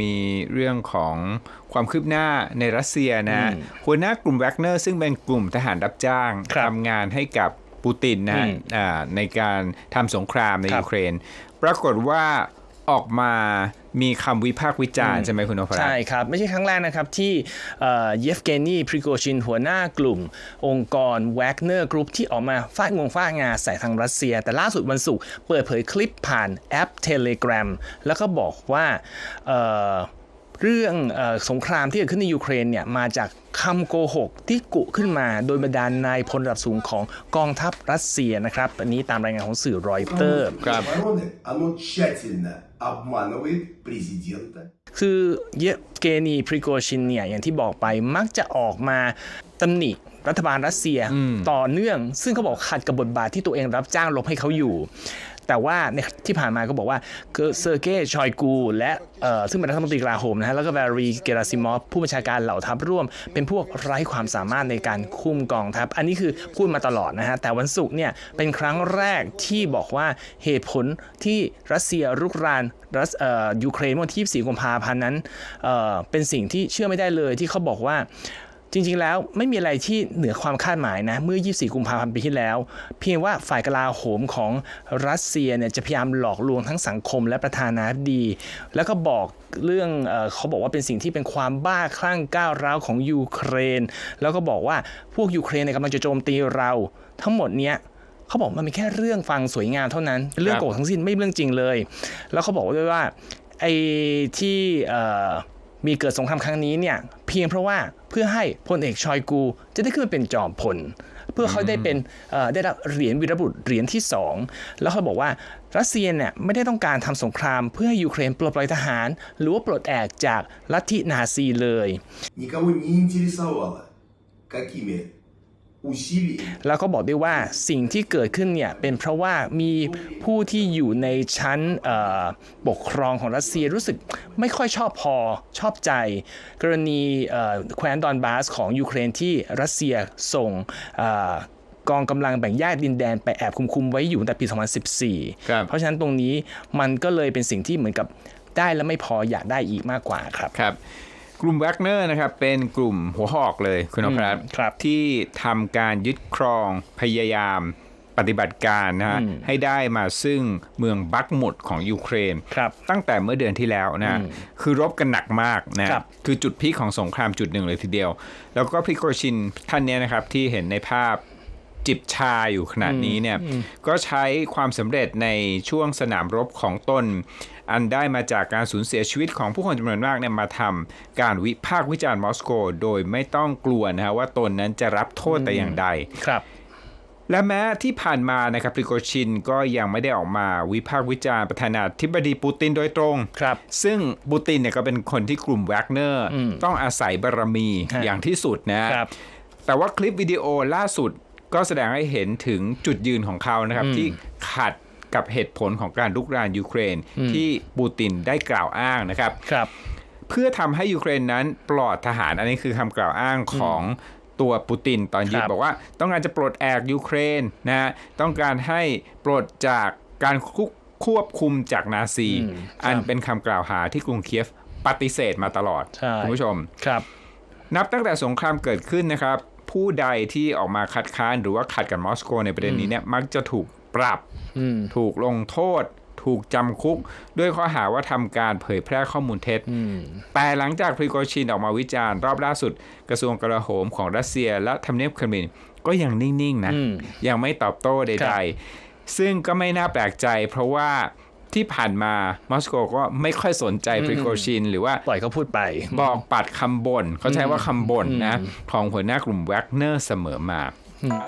มีเรื่องของความคืบหน้าในรัสเซียนะอืมหัวหน้ากลุ่มแวกเนอร์ซึ่งเป็นกลุ่มทหารรับจ้างครับทำงานให้กับปูตินนะฮะอืมอ่าในการทำสงครามในครับยูเครน ปรากฏว่าออกมา มีคำวิพากษ์วิจารณ์ใช่ไหมคุณนพรัตใช่น์ครับ ไม่ใช่ครั้งแรกนะครับ ที่เอ่อเยฟเกนีพริโกชินหัวหน้ากลุ่ม องค์กรแวกเนอร์กรุ๊ปที่ออกมาฟาดงวงฟาดงาใส่ทางรัสเซีย แต่ล่าสุดวันศุกร์เปิดเผยคลิปผ่านแอป Telegram แล้วก็บอกว่า เรื่องอสงครามที่เกิดขึ้นในยูเครนเนี่ยมาจากคำโกหกที่กุขึ้นมาโดยบรรดานนายพลระดับสูงของกองทัพรัสเซียนะครับ อันนี้ตามรายงานของสื่อรอยเตอร์ครับคือเยเกนีพริโกชินเนี่ยอย่างที่บอกไปมักจะออกมาตำหนิรัฐบาลรัสเซียต่อเนื่อง ซึ่งเขาบอกขัดกับบทบาทที่ตัวเองรับจ้างลบให้เขาอยู่ แต่ว่าในที่ผ่านมาก็บอกว่าเซอร์เกย์ชอยกู และซึ่งเป็นรัฐมนตรีกลาโหมนะฮะแล้วก็แวรีเกราซิมอฟผู้บัญชาการเหล่าทัพร่วม เป็นพวกไร้ความสามารถในการคุมกองทัพ อันนี้คือพูดมาตลอดนะฮะ แต่วันศุกร์เนี่ยเป็นครั้งแรกที่บอกว่าเหตุผลที่รัสเซียรุกรานรัสเอ่อยูเครนเมื่อวันที่24กุมภาพันธ์นั้นเอ่อเป็นสิ่งที่เชื่อไม่ได้เลยที่เขาบอกว่า จริงๆ แล้วไม่มีอะไรที่เหนือความคาดหมายนะ เมื่อ 24 กุมภาพันธ์ปีที่แล้ว เพียงว่าฝ่ายกลาโหมของรัสเซียเนี่ยจะพยายามหลอกลวงทั้งสังคมและประธานาธิบดี แล้วก็บอกเรื่องเออเขาบอกว่าเป็นสิ่งที่เป็นความบ้าคลั่งก้าวร้าวของยูเครน แล้วก็บอกว่าพวกยูเครนเนี่ยกำลังจะโจมตีเรา ทั้งหมดเนี้ยเขาบอกมันเป็นแค่เรื่องฟังสวยงามเท่านั้นเรื่องโกหกทั้งสิ้นไม่เรื่องจริงเลย แล้วเขาบอกด้วยว่าไอ้ที่ มีเกิดสงครามครั้งนี้เนี่ยเพียงเพราะว่าเพื่อให้พลเอกชอยกู จะได้ขึ้นมาเป็นจอมพล เพื่อเขาได้เป็นเอ่อได้รับเหรียญวีรบุรุษเหรียญที่สองแล้วเขาบอกว่ารัสเซียเนี่ยไม่ได้ต้องการทำสงครามเพื่อให้ยูเครนปลดปล่อยทหาร หรือว่าปลดแอกจากลัทธินาซีเลย Никого не интересовало, какими усилиями แล้วก็บอกด้วยว่าสิ่งที่เกิดขึ้นเนี่ยเป็นเพราะว่ามีผู้ที่อยู่ในชั้นเอ่อปกครองของรัสเซียรู้สึกไม่ค่อยชอบพอชอบใจ กรณีเอ่อแคว้นดอนบาสของยูเครนที่รัสเซียส่งเอ่อกองกำลังแบ่งแยกดินแดนไปแอบคุมคุมๆไว้อยู่ตั้งแต่ปี 2014ครับเพราะฉะนั้นตรงนี้มันก็เลยเป็นสิ่งที่เหมือนกับได้แล้วไม่พออยากได้อีกมากกว่าครับครับ กลุ่มแวกเนอร์นะครับเป็นกลุ่มหัวหอกเลยคุณนพรัตน์ครับที่ทำการยึดครองพยายามปฏิบัติการนะฮะให้ได้มาซึ่งเมืองบักมุดของยูเครนครับตั้งแต่เมื่อเดือนที่แล้วนะคือรบกันหนักมากนะครับคือจุดพีคของสงครามจุดหนึ่งเลยทีเดียว แล้วก็พริโกชินท่านเนี้ยนะครับที่เห็นในภาพ จิบชาอยู่ขนาดนี้เนี่ยก็ใช้ความสำเร็จในช่วงสนามรบของตน อันได้มาจากการสูญเสียชีวิตของผู้คนจำนวนมากเนี่ยมาทำการวิพากษ์วิจารณ์มอสโก โดยไม่ต้องกลัวนะฮะว่าตนนั้นจะรับโทษแต่อย่างใดครับและแม้ที่ผ่านมานะครับปริโกชินก็ยังไม่ได้ออกมาวิพากษ์วิจารณ์ประธานาธิบดีปูตินโดยตรงครับ ซึ่งปูตินเนี่ยก็เป็นคนที่กลุ่มแวกเนอร์ ต้องอาศัยบารมีฮะอย่างที่สุดนะครับแต่ว่าคลิปวิดีโอล่าสุด ก็แสดงให้เห็นถึงจุดยืนของเขานะครับ ที่ขัดกับเหตุผลของการลุกรานยูเครนที่ปูตินได้กล่าวอ้างนะครับครับ เพื่อทำให้ยูเครนนั้นปลอดทหาร อันนี้คือคำกล่าวอ้างของตัวปูตินตอนยึดครับบอกว่า ต้องการจะปลดแอกยูเครนนะฮะต้องการให้ปลดจากการคุกควบคุมจากนาซี อันเป็นคำกล่าวหาที่กรุงเคียฟปฏิเสธมาตลอดใช่คุณผู้ชมครับ นับตั้งแต่สงครามเกิดขึ้นนะครับ ผู้ใดที่ออกมาคัดค้านหรือว่าขัดกับมอสโกในประเด็นนี้เนี่ยมักจะถูกปรับถูกลงโทษ ถูกจำคุก ด้วยข้อหาว่าทำการเผยแพร่ข้อมูลเท็จ แต่หลังจากพริโกชินออกมาวิจารณ์รอบล่าสุด กระทรวงกลาโหมของรัสเซียและทำเนียบเครมลินก็ยังนิ่ง ๆ นะ ยังไม่ตอบโต้ใครัดบๆซึ่งก็ไม่น่าแปลกใจเพราะว่า ที่ผ่านมามอสโกก็ไม่ค่อยสนใจพริโกชินหรือว่าปล่อยเขาพูดไป บอกปัดคำบ่นเขาใช้ว่าคำบ่นนะของหัวหน้ากลุ่มแวกเนอร์เสมอมาอืม